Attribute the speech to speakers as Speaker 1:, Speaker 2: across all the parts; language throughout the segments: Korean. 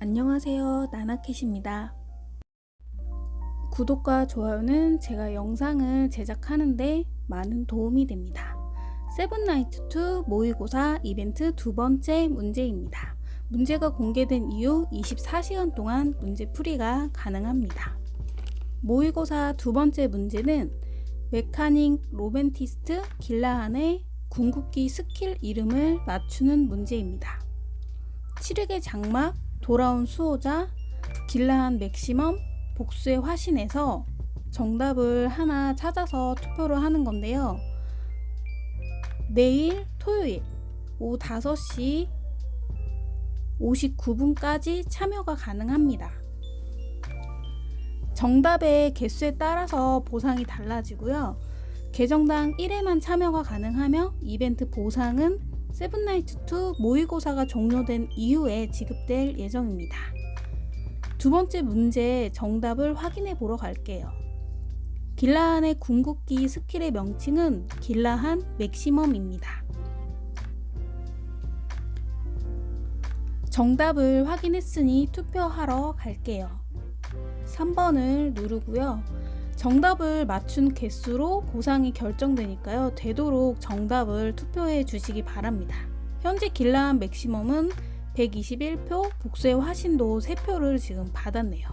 Speaker 1: 안녕하세요. 나나캣입니다. 구독과 좋아요는 제가 영상을 제작하는데 많은 도움이 됩니다. 세븐나이트2 모의고사 이벤트 두 번째 문제입니다. 문제가 공개된 이후 24시간 동안 문제 풀이가 가능합니다. 모의고사 두 번째 문제는 메카닉 로벤티스트 길라한의 궁극기 스킬 이름을 맞추는 문제입니다. 7흑의 장막, 돌아온 수호자, 길라한 맥시멈, 복수의 화신에서 정답을 하나 찾아서 투표를 하는 건데요. 내일 토요일 오후 5시 59분까지 참여가 가능합니다. 정답의 개수에 따라서 보상이 달라지고요. 계정당 1회만 참여가 가능하며 이벤트 보상은 세븐나이트2 모의고사가 종료된 이후에 지급될 예정입니다. 두 번째 문제 정답을 확인해 보러 갈게요. 길라한의 궁극기 스킬의 명칭은 길라한 맥시멈입니다. 정답을 확인했으니 투표하러 갈게요. 3번을 누르고요. 정답을 맞춘 개수로 보상이 결정되니까요. 되도록 정답을 투표해 주시기 바랍니다. 현재 길라한 맥시멈은 121표, 복수의 화신도 3표를 지금 받았네요.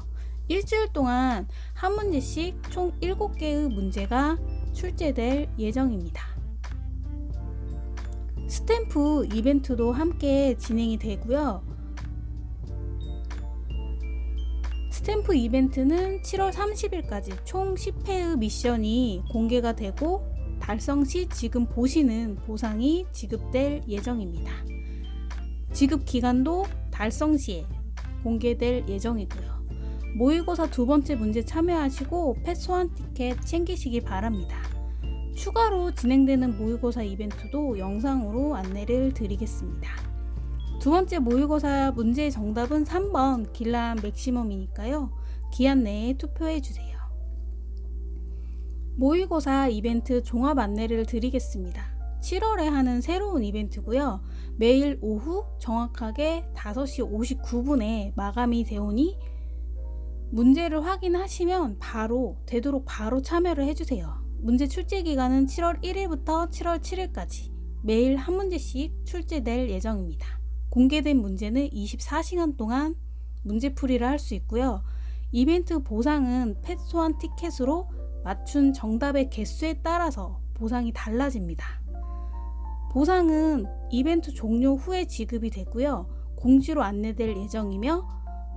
Speaker 1: 일주일 동안 한 문제씩 총 7개의 문제가 출제될 예정입니다. 스탬프 이벤트도 함께 진행이 되고요. 스탬프 이벤트는 7월 30일까지 총 10회의 미션이 공개가 되고 달성 시 지금 보시는 보상이 지급될 예정입니다. 지급 기간도 달성 시에 공개될 예정이고요. 모의고사 두 번째 문제 참여하시고 패스원 티켓 챙기시기 바랍니다. 추가로 진행되는 모의고사 이벤트도 영상으로 안내를 드리겠습니다. 두 번째 모의고사 문제의 정답은 3번 길란 맥시멈이니까요. 기한 내에 투표해 주세요. 모의고사 이벤트 종합 안내를 드리겠습니다. 7월에 하는 새로운 이벤트고요. 매일 오후 정확하게 5시 59분에 마감이 되오니 문제를 확인하시면 바로 되도록 바로 참여를 해주세요. 문제 출제 기간은 7월 1일부터 7월 7일까지 매일 한 문제씩 출제될 예정입니다. 공개된 문제는 24시간 동안 문제풀이를 할 수 있고요. 이벤트 보상은 펫 소환 티켓으로 맞춘 정답의 개수에 따라서 보상이 달라집니다. 보상은 이벤트 종료 후에 지급이 되고요. 공지로 안내될 예정이며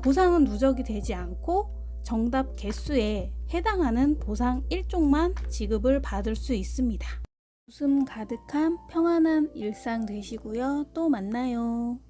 Speaker 1: 보상은 누적이 되지 않고 정답 개수에 해당하는 보상 1종만 지급을 받을 수 있습니다. 웃음 가득한 평안한 일상 되시고요. 또 만나요.